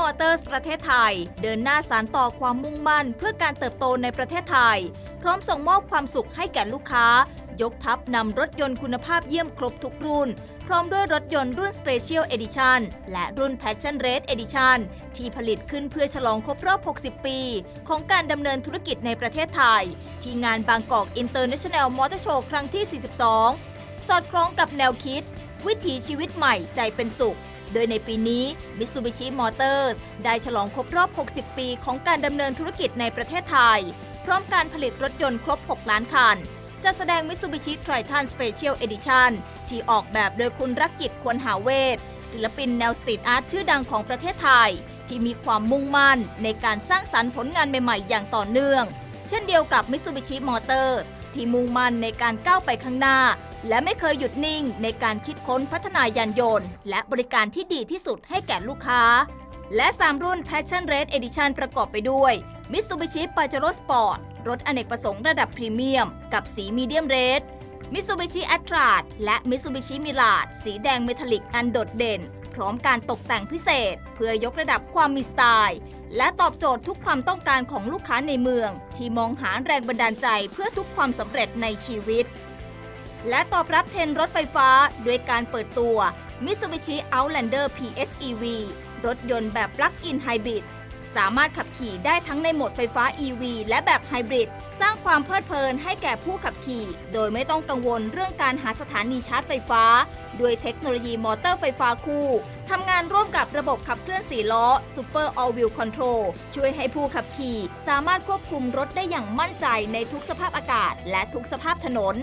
Motors ประเทศไทย เดินหน้าสารต่อความมุ่งมั่น เพื่อการเติบโตในประเทศไทย พร้อมส่งมอบความสุขให้แก่ลูกค้า ยกทัพนำรถยนต์คุณภาพเยี่ยมครบทุกรุ่น พร้อมด้วยรถยนต์รุ่น Special Edition และรุ่น Passion Red Edition ที่ผลิตขึ้นเพื่อฉลองครบรอบ 60 ปี ของการดำเนินธุรกิจในประเทศไทย ที่งานบางกอก International Motor Show ครั้งที่ 42 สอดคล้องกับแนวคิด วิถีชีวิตใหม่ใจเป็นสุข โดยในปีนี้ Mitsubishi Motors ได้ฉลองครบรอบ 60 ปีของการดำเนินธุรกิจในประเทศไทย พร้อมการผลิตรถยนต์ครบ 6 ล้านคันจะแสดง Mitsubishi Triton Special Edition ที่ออกแบบโดยคุณรักกิจควรหาเวท ศิลปินแนวสตรีทอาร์ตชื่อดังของประเทศไทย ที่มีความมุ่งมั่นในการสร้างสรรค์ผลงานใหม่ๆ อย่างต่อเนื่อง เช่นเดียวกับ Mitsubishi Motors ที่มุ่งมั่นในการก้าวไปข้างหน้า และไม่เคยหยุดนิ่งในการคิดค้นพัฒนายานยนต์ และบริการที่ดีที่สุดให้แก่ลูกค้า และ 3 รุ่น Passion Red Edition ประกอบไปด้วย Mitsubishi Pajero Sport รถอเนกประสงค์ระดับพรีเมียม กับสีมีเดียมเรด Mitsubishi a t r a และ Mitsubishi Mirage สีแดงเมทัลลิกอันโดดเด่น พร้อมการตกแต่งพิเศษ เพื่อยกระดับความมีสไตล์และตอบโจทย์ทุกความต้องการของลูกค้าในเมือง ที่มองหาแรงบันดาลใจเพื่อทุกความสำเร็จในชีวิต และตอบรับเทรนรถไฟฟ้าด้วยการเปิดตัว Mitsubishi Outlander PHEV รถยนต์แบบ Plug-in Hybrid สามารถขับขี่ได้ทั้งในโหมดไฟฟ้า EV และแบบไฮบริดสร้างความเพลิดเพลินให้แก่ผู้ขับขี่ โดยไม่ต้องกังวลเรื่องการหาสถานีชาร์จไฟฟ้า ด้วยเทคโนโลยีมอเตอร์ไฟฟ้าคู่ทำงานร่วมกับระบบขับเคลื่อน4ล้อ Super All Wheel Control ช่วยให้ผู้ขับขี่ สามารถควบคุมรถได้อย่างมั่นใจในทุกสภาพอากาศ และทุกสภาพถนน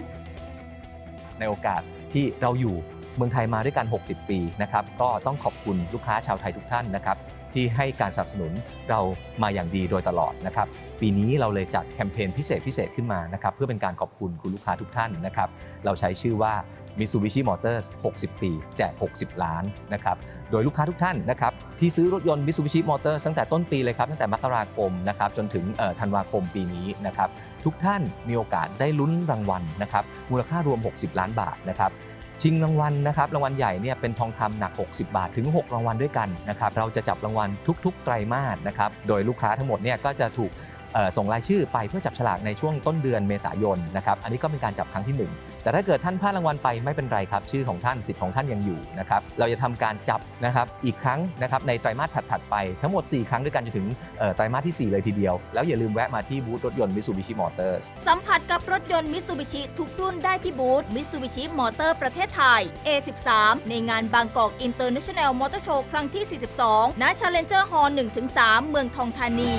ในโอกาสที่เราอยู่เมืองไทยมาด้วยกัน 60 ปีนะครับก็ต้องขอบคุณลูกค้าชาวไทยทุกท่านนะครับที่ให้การสนับสนุนเรามาอย่างดีโดยตลอดนะครับ ปีนี้เราเลยจัดแคมเปญพิเศษพิเศษขึ้นมานะครับ เพื่อเป็นการขอบคุณคุณลูกค้าทุกท่านนะครับ เราใช้ชื่อว่า Mitsubishi Motors 60 ปี แจก 60 ล้านนะครับ โดยลูกค้าทุกท่านนะครับที่ซื้อรถยนต์ Mitsubishi Motors ตั้งแต่ต้นปีเลยครับ ตั้งแต่มกราคมนะครับจนถึงธันวาคมปีนี้นะครับทุกท่านมีโอกาสได้ลุ้นรางวัลนะครับมูลค่ารวม 60 ล้านบาทนะครับชิงรางวัลนะครับรางวัลใหญ่เนี่ยเป็นทองคำหนัก 60 บาทถึง 6 รางวัลด้วยกันนะครับเราจะจับรางวัลทุก ๆ ไตรมาสนะครับโดยลูกค้าทั้งหมดเนี่ยก็จะถูกส่งรายชื่อไปเพื่อจับฉลากในช่วงต้นเดือนเมษายนนะครับอันนี้ก็เป็นการจับครั้งที่หนึ่ง แต่ถ้าเกิดท่านพลาดรางวัลไปไม่เป็นไรครับ ชื่อของท่านสิทธิ์ของท่านยังอยู่นะครับเราจะทำการจับนะครับอีกครั้งนะครับในไตรมาสถัดๆไปทั้งหมด 4 ครั้งด้วยกันจนถึงไตรมาสที่ 4 เลยทีเดียว แล้วอย่าลืมแวะมาที่บูธรถยนต์ Mitsubishi Motors สัมผัสกับรถยนต์ Mitsubishi ทุกรุ่นได้ที่บูธ Mitsubishi Motor ประเทศไทย A13 ในงานบางกอก International Motor Show ครั้งที่ 42ณ Challenger Hall 1-3 เมืองทองธานี